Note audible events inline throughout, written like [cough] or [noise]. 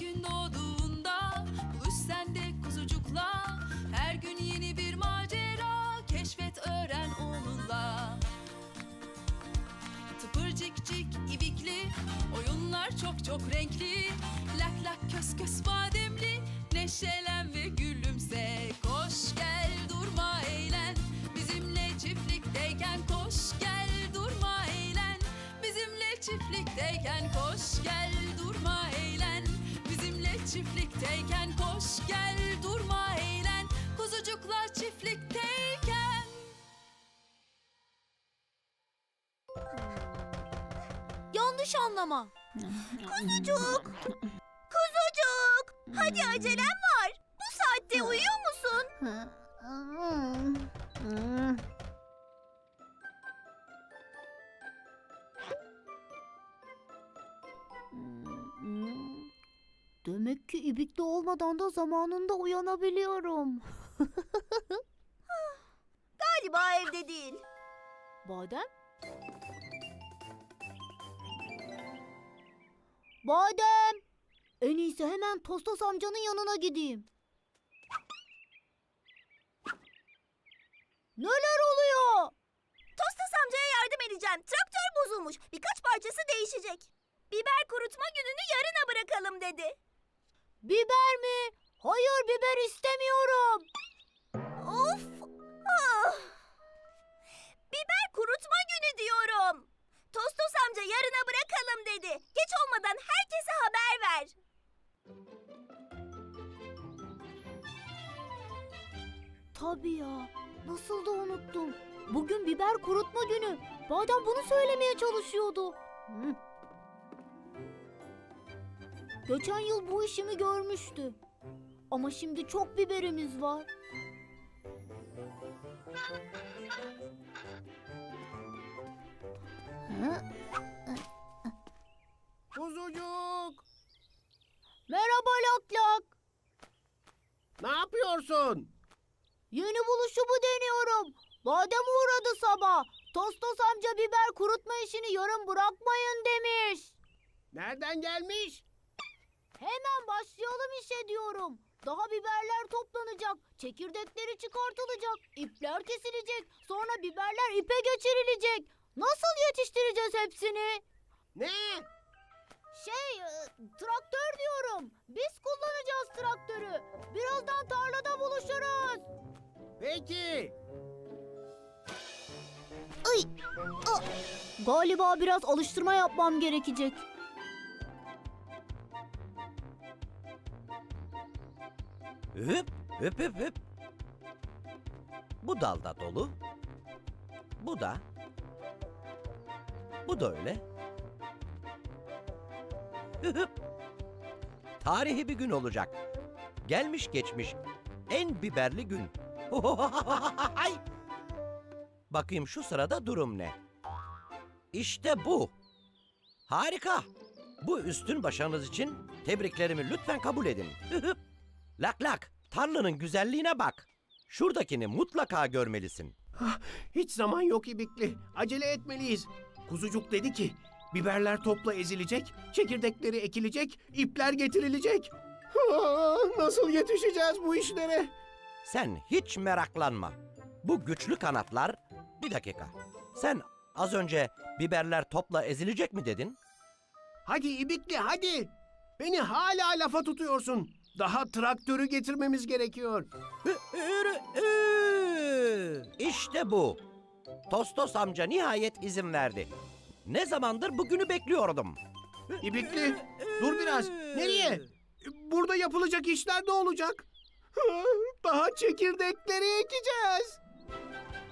gün doğduğunda sen de kuzucukla Her gün yeni bir macera Keşfet öğren onunla. Tıpırcıkcık ibikli Oyunlar çok çok renkli Lak lak kös kös bademli Neşelen ve gülümse. Koş gel durma eğlen Bizimle çiftlikteyken Koş gel durma eğlen Bizimle çiftlikteyken Koş gel durma eğlen çiftlikteyken Koş gel durma eğlen Kuzucuklar çiftlikteyken Yanlış anlama. Kuzucuk! Kuzucuk! Hadi acelem var. Bu saatte uyuyor musun? [laughs] İbikli olmadan da zamanında uyanabiliyorum. [laughs] Galiba evde değil. Badem? Badem! En iyisi hemen Tostos amcanın yanına gideyim. Neler oluyor? Tostas amcaya yardım edeceğim. Traktör bozulmuş. Birkaç parçası değişecek. Biber kurutma gününü yarına bırakalım dedi. Biber mi? Hayır biber istemiyorum. Of! Ah! Biber kurutma günü diyorum. Tostos amca yarına bırakalım dedi. Geç olmadan herkese haber ver. Tabii ya. Nasıl da unuttum. Bugün biber kurutma günü. Badem bunu söylemeye çalışıyordu. Hı. Geçen yıl bu işimi görmüştü. Ama şimdi çok biberimiz var. Kuzucuk! Merhaba Lak Lak. Ne yapıyorsun? Yeni buluşumu deniyorum. Badem uğradı sabah. Tostos amca biber kurutma işini yarım bırakmayın demiş. Nereden gelmiş? Hemen başlayalım işe diyorum. Daha biberler toplanacak, çekirdekleri çıkartılacak, ipler kesilecek, sonra biberler ipe geçirilecek. Nasıl yetiştireceğiz hepsini? Ne? Şey, e, traktör diyorum. Biz kullanacağız traktörü. Birazdan tarlada buluşuruz. Peki. Galiba biraz alıştırma yapmam gerekecek. Hüp hüp hüp hüp. Bu dalda dolu. Bu da. Bu da öyle. Hüp hüp. Tarihi bir gün olacak. Gelmiş geçmiş en biberli gün. [laughs] Ay! Bakayım şu sırada durum ne? İşte bu. Harika. Bu üstün başarınız için tebriklerimi lütfen kabul edin. Lak lak, tarlanın güzelliğine bak. Şuradakini mutlaka görmelisin. Hiç zaman yok ibikli. Acele etmeliyiz. Kuzucuk dedi ki biberler topla ezilecek, çekirdekleri ekilecek, ipler getirilecek. Ah, Nasıl yetişeceğiz bu işlere? Sen hiç meraklanma. Bu güçlü kanatlar... Bir dakika. Sen az önce biberler topla ezilecek mi dedin? Hadi ibikli hadi. Beni hala lafa tutuyorsun. Daha traktörü getirmemiz gerekiyor. İşte bu. Tostos amca nihayet izin verdi. Ne zamandır bugünü bekliyordum. İbikli dur biraz. Nereye? Burada yapılacak işler ne olacak? Ah, Daha çekirdekleri ekeceğiz.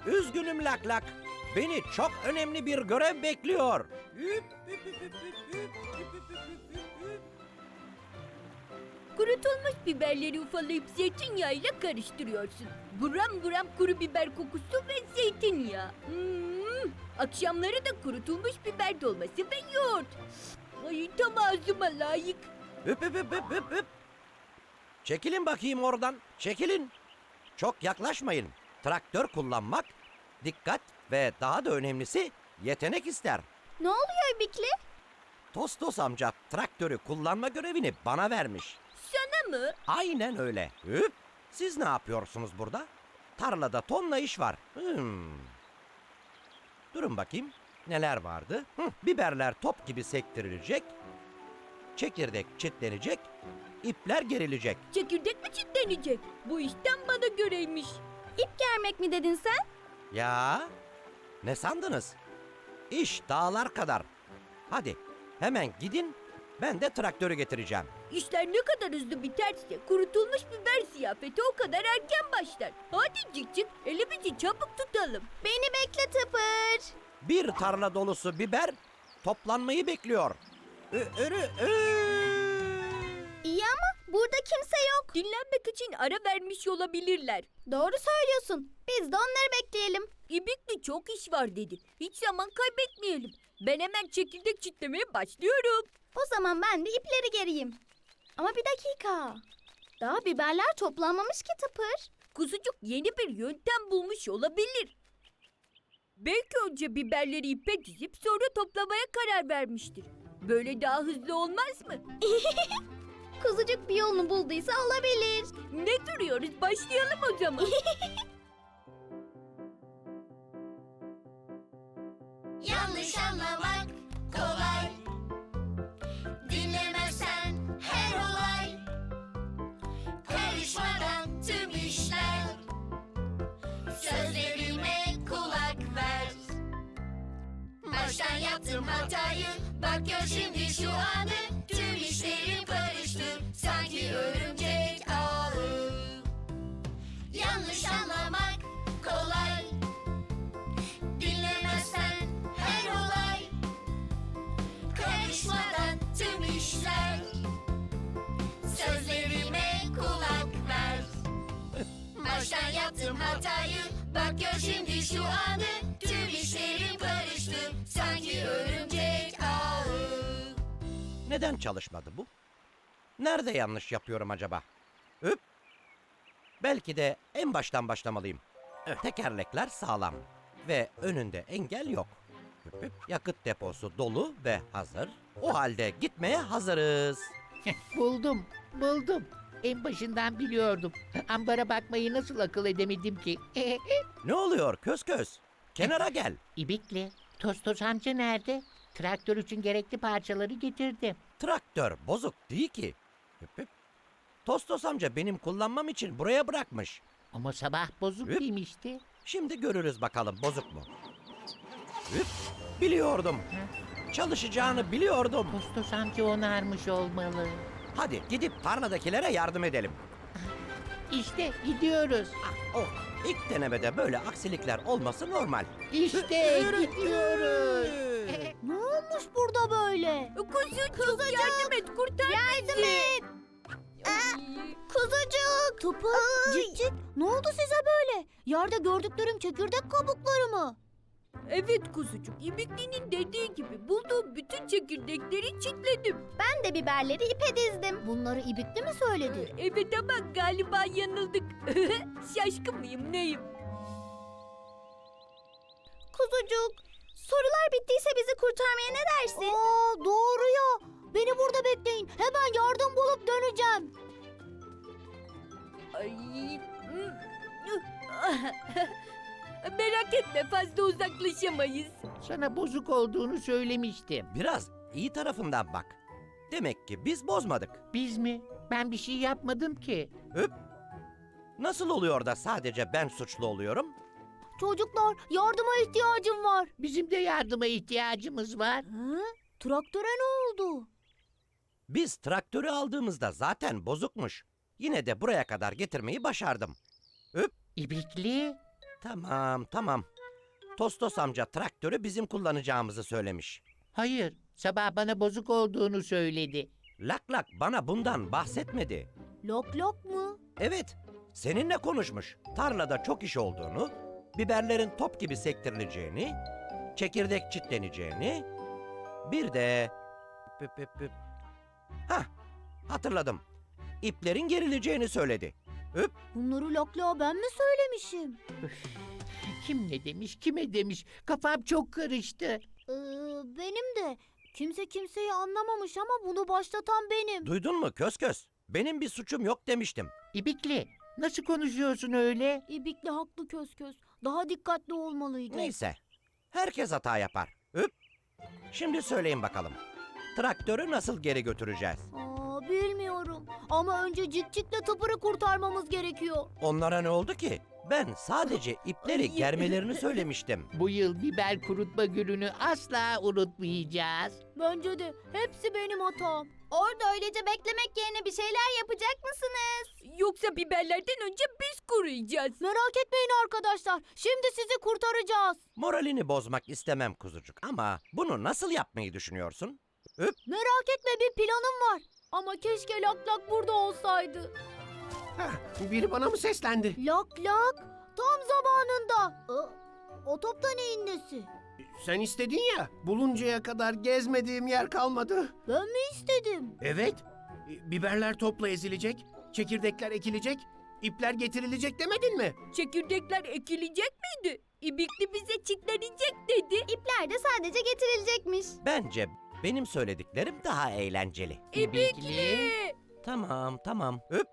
Üzgünüm lak lak. Beni çok önemli bir görev bekliyor. [laughs] Kurutulmuş biberleri ufalayıp zeytinyağıyla karıştırıyorsun. Buram buram kuru biber kokusu ve zeytinyağı. Hmm, akşamları da kurutulmuş biber dolması ve yoğurt. Ay tam ağzıma layık. Hüp hüp hüp hüp hüp. Çekilin bakayım oradan. Çekilin. Çok yaklaşmayın. Traktör kullanmak dikkat ve daha da önemlisi yetenek ister. Ne oluyor Bikli? Tostos amca traktörü kullanma görevini bana vermiş. Sana mı? Aynen öyle. Hüp. Siz ne yapıyorsunuz burada? Tarlada tonla iş var. Hmm. Durun bakayım. Neler vardı? Hı, biberler top gibi sektirilecek. Çekirdek çitlenecek. ipler gerilecek. Çekirdek mi çitlenecek? Bu işten bana göreymiş. İp germek mi dedin sen? Ya ne sandınız? İş dağlar kadar. Hadi hemen gidin ben de traktörü getireceğim. İşler ne kadar hızlı biterse kurutulmuş biber ziyafeti o kadar erken başlar. Hadi cik cik elimizi çabuk tutalım. Beni bekle Tıpır. Bir tarla dolusu biber toplanmayı bekliyor. Ö, örü, ö. İyi ama burada kimse yok. Dinlenmek için ara vermiş olabilirler. Doğru söylüyorsun. Biz de onları bekleyelim. İbikli çok iş var dedi. Hiç zaman kaybetmeyelim. Ben hemen çekirdek çitlemeye başlıyorum. O zaman ben de ipleri gereyim. Ama bir dakika. Daha biberler toplanmamış ki Tıpır. Kuzucuk yeni bir yöntem bulmuş olabilir. Belki önce biberleri ipe dizip sonra toplamaya karar vermiştir. Böyle daha hızlı olmaz mı? [laughs] Kuzucuk bir yolunu bulduysa olabilir. Ne duruyoruz? Başlayalım o zaman. [laughs] Yanlış anlamak Baştan yaptım hatayı. Bak gör şimdi şu anı. Tüm işlerim karıştı. Sanki örümcek ağı. Yanlış anlamak kolay. Dinlemezsen her olay Karışmadan tüm işler Sözlerime kulak ver Baştan yaptım hatayı Bak gör şimdi şu anı Tüm karıştı Sanki örümcek ağı Neden çalışmadı bu? Nerede yanlış yapıyorum acaba? Hüp. Belki de en baştan başlamalıyım. Tekerlekler sağlam ve önünde engel yok. Hüp hüp. Yakıt deposu dolu ve hazır. O halde gitmeye hazırız. [laughs] Buldum, buldum. En başından biliyordum. Ambara bakmayı nasıl akıl edemedim ki? [laughs] Ne oluyor köz köz? Kenara gel. İbikli, Tostos amca nerede? Traktör için gerekli parçaları getirdim. Traktör bozuk değil ki. Hüp hüp. Tostos amca benim kullanmam için buraya bırakmış. Ama sabah bozuk Hüp. demişti. Şimdi görürüz bakalım bozuk mu? Hüp. Biliyordum. Çalışacağını biliyordum. Tostos amca onarmış olmalı. Hadi gidip tarladakilere yardım edelim. İşte gidiyoruz. Oh, ilk denemede böyle aksilikler olması normal. İşte gidiyoruz. Ne olmuş burada böyle? Kuzucuk, yardım et kurtar Yardım et Ay, Kuzucuk Tıpır, cik cik. Ne oldu size böyle? Yerde gördüklerim çekirdek kabukları mı? Evet kuzucuk, İbikli'nin dediği gibi bulduğum bütün çekirdekleri çitledim. Ben de biberleri ipe dizdim Bunları ibikli mi söyledi? Evet ama galiba yanıldık. [laughs] Şaşkın mıyım neyim? Kuzucuk sorular bittiyse bizi kurtarmaya ne dersin? Aa doğru ya. Beni burada bekleyin. Hemen yardım bulup döneceğim. Ay. [laughs] Merak etme fazla uzaklaşamayız. Sana bozuk olduğunu söylemiştim. Biraz iyi tarafından bak. Demek ki biz bozmadık. Biz mi? Ben bir şey yapmadım ki. Hüp. Nasıl oluyor da sadece ben suçlu oluyorum? Çocuklar yardıma ihtiyacım var. Bizim de yardıma ihtiyacımız var. Hı? Traktöre ne oldu? Biz traktörü aldığımızda zaten bozukmuş. Yine de buraya kadar getirmeyi başardım. İbikli, Tamam, tamam. Tostos amca traktörü bizim kullanacağımızı söylemiş. hayır. Sabah bana bozuk olduğunu söyledi. Lak lak bana bundan bahsetmedi. Lok lok mu? Evet, seninle konuşmuş. Tarlada çok iş olduğunu, biberlerin top gibi sektirileceğini, çekirdek çitleneceğini, bir de... Hah, hatırladım. İplerin gerileceğini söyledi. Bunları lokla ben mi söylemişim? Kim ne demiş, kime demiş? Kafam çok karıştı. Ee, benim de Kimse kimseyi anlamamış ama bunu başlatan benim. Duydun mu kös kös? Benim bir suçum yok demiştim. İbikli, nasıl konuşuyorsun öyle? İbikli haklı köz köz. Daha dikkatli olmalıydı. Neyse. Herkes hata yapar. Üp. Şimdi söyleyin bakalım. Traktörü nasıl geri götüreceğiz? Aa, bilmiyorum. Ama önce Cikcik'le Tıpır'ı kurtarmamız gerekiyor. Onlara ne oldu ki? Ben sadece ipleri germelerini söylemiştim. Bu yıl biber kurutma gününü asla unutmayacağız. Bence de hepsi benim hatam. Orada öylece beklemek yerine bir şeyler yapacak mısınız? Yoksa biberlerden önce biz kuruyacağız. Merak etmeyin arkadaşlar. Şimdi sizi kurtaracağız. Moralini bozmak istemem kuzucuk ama bunu nasıl yapmayı düşünüyorsun? Merak etme bir planım var. Ama keşke Lak Lak burada olsaydı. Hah, biri bana mı seslendi? Lak Lak tam zamanında. O top da neyin nesi? Sen istedin ya, buluncaya kadar gezmediğim yer kalmadı. Ben mi istedim? Evet, e, biberler topla ezilecek, çekirdekler ekilecek, ipler getirilecek demedin mi? Çekirdekler ekilecek miydi? İbikli bize çitlenecek dedi. İpler de sadece getirilecekmiş. Bence benim söylediklerim daha eğlenceli. İbikli. Tamam tamam. Üp.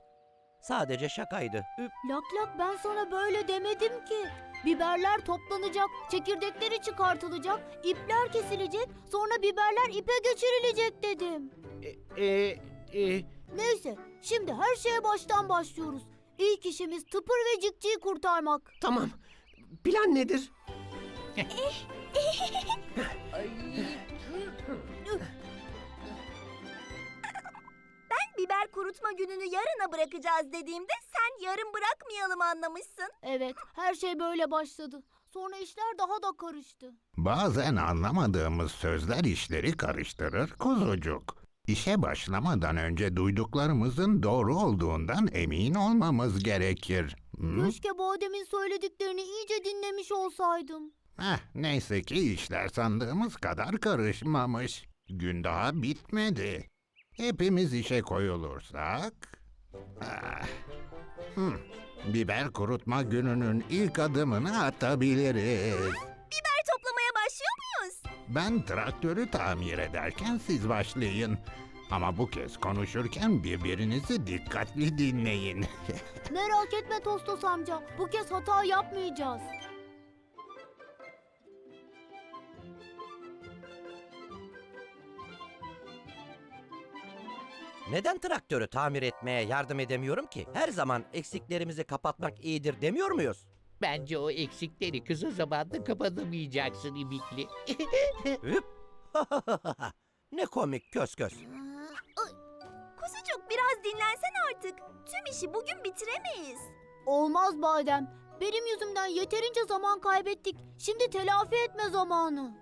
Sadece şakaydı. Üp. Lak Lak ben sana böyle demedim ki. Biberler toplanacak, çekirdekleri çıkartılacak, ipler kesilecek, sonra biberler ipe geçirilecek dedim. E, e, e, Neyse, şimdi her şeye baştan başlıyoruz. İlk işimiz Tıpır ve Cikcik'i kurtarmak. tamam. Plan nedir? [laughs] [laughs] Biber kurutma gününü yarına bırakacağız dediğimde sen yarın bırakmayalım anlamışsın. Evet, her şey böyle başladı. Sonra işler daha da karıştı. Bazen anlamadığımız sözler işleri karıştırır kuzucuk. İşe başlamadan önce duyduklarımızın doğru olduğundan emin olmamız gerekir. Hı? Keşke Badem'in söylediklerini iyice dinlemiş olsaydım. Heh, neyse ki işler sandığımız kadar karışmamış. Gün daha bitmedi. Hepimiz işe koyulursak... Ah. Hı, Biber kurutma gününün ilk adımını atabiliriz. Biber toplamaya başlıyor muyuz? Ben traktörü tamir ederken siz başlayın. Ama bu kez konuşurken birbirinizi dikkatli dinleyin. [laughs] Merak etme Tostos amca, bu kez hata yapmayacağız. Neden traktörü tamir etmeye yardım edemiyorum ki? Her zaman eksiklerimizi kapatmak iyidir demiyor muyuz? Bence o eksikleri kısa zamanda kapatamayacaksın İbikli. [laughs] Üp. [laughs] ne komik kös kös. Kuzucuk biraz dinlensen artık. Tüm işi bugün bitiremeyiz. Olmaz Badem. Benim yüzümden yeterince zaman kaybettik. Şimdi telafi etme zamanı.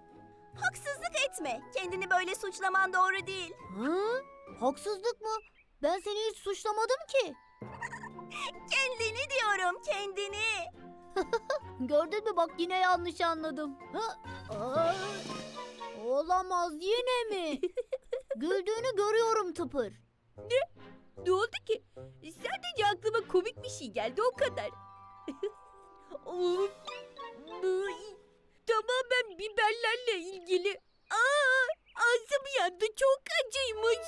Haksızlık etme. Kendini böyle suçlaman doğru değil. Hı? Haksızlık mı? Ben seni hiç suçlamadım ki. [laughs] Kendini diyorum kendini. [laughs] Gördün mü bak yine yanlış anladım. Ha? [laughs] Aa, olamaz yine mi? Güldüğünü görüyorum Tıpır. Ne oldu ki? Sadece aklıma komik bir şey geldi o kadar. Of, ay, Tamamen biberlerle ilgili. Aa, ağzım yandı çok acıymış.